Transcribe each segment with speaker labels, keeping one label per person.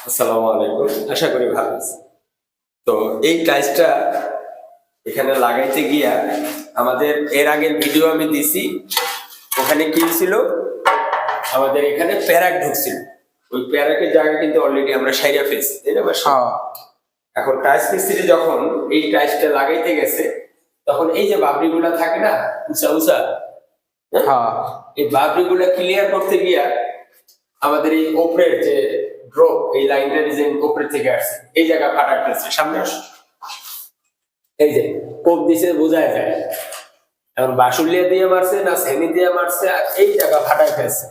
Speaker 1: আসসালামু আলাইকুম। আশা করি ভালো আছেন। তো এই টাইলসটা এখানে লাগাইতে গিয়া আমাদের এর আগের ভিডিও আমি দিছি ওখানে কি ছিল? আমাদের এখানে প্যারাক ঢুকছিল। ওই প্যারাকের জায়গা কিন্তু অলরেডি আমরা সাইরা ফেলছি তাই না
Speaker 2: হ্যাঁ।
Speaker 1: এখন টাইলস মিস্ত্রি যখন এই টাইলসটা লাগাইতে গেছে তখন এই যে বাবরিগুলা থাকে না উঁচা উঁচা হ্যাঁ?
Speaker 2: হ্যাঁ।
Speaker 1: এই বাবরিগুলা ক্লিয়ার করতে গিয়া আমাদের এই ওপরের যে ড্রপ এই লাইনটা যে উপরে থেকে আসছে। এই জায়গা ফাটা ফেলছে সামনে এই যে, কোপ দিছে বোঝায় যায়। এখন বাসুলিয়া দিয়ে মারছে না সেনি দিয়ে মারছে, আর এই জায়গা ফাটায় ফেলছে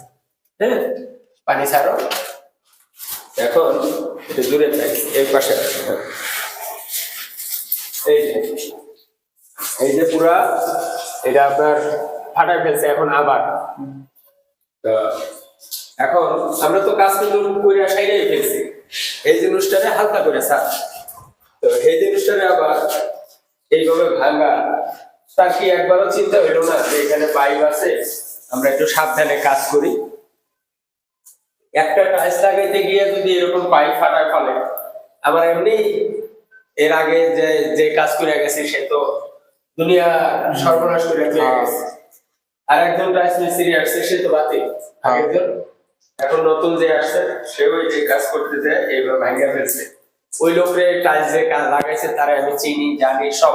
Speaker 1: হ্যাঁ? পানি ছাড়ো। এখন দূরে থাকি এই পাশে। এই যে এই যে পুরা, এটা আপনার ফাটায় ফেলছে এখন আবার। এখন আমরা তো কাজ কিন্তু করে সাইডাই ফেলছি। এই জিনিসটারে হালকা করে স্যার। তো এই জিনিসটারে আবার এইভাবে ভাঙা তার কি একবারও চিন্তা হইল না যে এখানে পাইপ আছে আমরা একটু সাবধানে কাজ করি? একটা টাইলস লাগাইতে গিয়ে যদি এরকম পাইপ ফাটায় ফলে আমার এমনি এর আগে যে যে কাজ করে গেছে সে তো দুনিয়া সর্বনাশ করে গেছে। আর একজন টাইলস মিস্ত্রি আসছে সে তো বাতিল। আগেরজন এখন নতুন যে আসছে সে ওই যে কাজ করতে যায় এইভাবে ভাঙিয়া ফেলছে। ওই লোকরে টাইলস যে কাজ লাগাইছে তারা আমি চিনি জানি সব।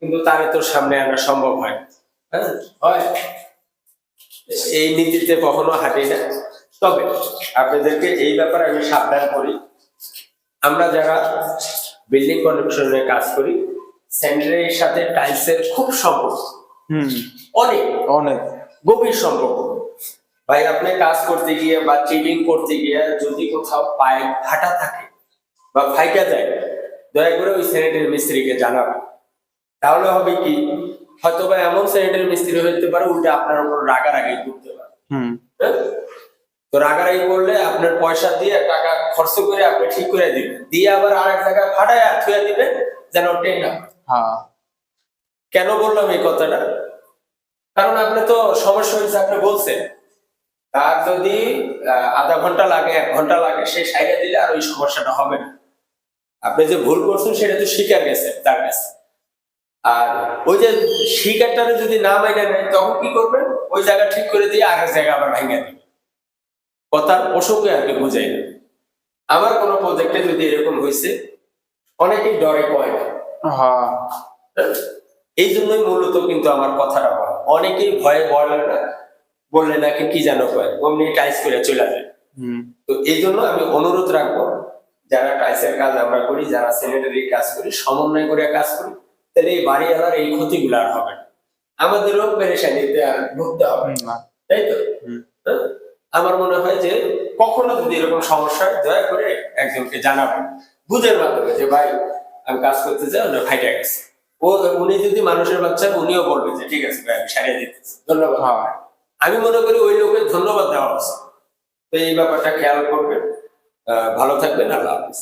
Speaker 1: কিন্তু তারে তো সামনে আনা সম্ভব হয় হ্যাঁ? হয়। এই নীতিতে কখনো হাঁটি না। তবে আপনাদেরকে এই ব্যাপারে আমি সাবধান করি। আমরা যারা বিল্ডিং কনস্ট্রাকশনের কাজ করি স্যানিটারির সাথে টাইলসের খুব সম্পর্ক।
Speaker 2: হুম।
Speaker 1: অনেক।
Speaker 2: অনেক।
Speaker 1: গভীর সম্পর্ক। ভাই আপনি কাজ করতে গিয়ে বা চিটিং করতে গিয়ে যদি কোথাও পায়ে ফাটা থাকে বা ফাইটা যায় দয়া করে ওই স্যানিটারি মিস্ত্রিকে জানাবেন তাহলে হবে কি হয়তো বা এমন স্যানিটারি মিস্ত্রি হইতে পারে উল্টে আপনার উপর রাগারাগি করতে পারে। হ্যাঁ? তো রাগারাগি করলে আপনার পয়সা দিয়ে টাকা খরচ করে আপনি ঠিক করে দিবেন। দিয়ে আবার আরেক জায়গায় ফাটায় থুয়ে দিবেন যেন টেন না হ্যাঁ। কেন বললাম এই কথাটা? কারণ আপনি তো সমস্যা হয়েছে আপনি বলছেন। তার যদি আধা ঘণ্টা লাগে এক ঘণ্টা লাগে সে সাইডে দিলে আর ওই সমস্যাটা হবে না। আপনি যে ভুল করছেন সেটা তো শিকার গেছে তার কাছে। আর ওই যে শিকারটারে যদি না মাইনে নেয় তখন কি করবেন? ওই জায়গা ঠিক করে দিয়ে আরেক জায়গা আবার ভেঙে দেবেন। কথার অসুখে আর কি বুঝাই না। আমার কোনো প্রজেক্টে যদি এরকম হয়েছে অনেকেই ডরে কয় না।
Speaker 2: হ্যাঁ।
Speaker 1: এই জন্যই মূলত কিন্তু আমার কথাটা বলা। অনেকেই ভয়ে বলে না বললে নাকি কি জানো কয় অমনি টাইস করে চলে যায়।
Speaker 2: হুম।
Speaker 1: তো এই জন্য আমি অনুরোধ রাখব যারা টাইসের কাজ আমরা করি যারা স্যানিটারি কাজ করি সমন্বয় করে কাজ করি তাহলে এই বাড়িওয়ালার এই ক্ষতিগুলো আর হবে না। আমাদেরও পেরেশানিতে আর ভুগতে হবে না। তাই তো। হ্যাঁ? আমার মনে হয় যে কখনো যদি এরকম সমস্যা দয়া করে একজনকে জানাবেন বুঝের মাধ্যমে যে ভাই আমি কাজ করতে চাই ওটা ফাইটা গেছে। ও উনি যদি মানুষের বাচ্চা উনিও বলবে যে ঠিক আছে ভাই আমি সারিয়ে দিতেছি। ধন্যবাদ।
Speaker 2: হ্যাঁ।
Speaker 1: আমি মনে করি ওই লোকের ধন্যবাদ দেওয়া উচিত। তো এই ব্যাপারটা খেয়াল করবেন। ভালো থাকবেন, আল্লাহ হাফিজ।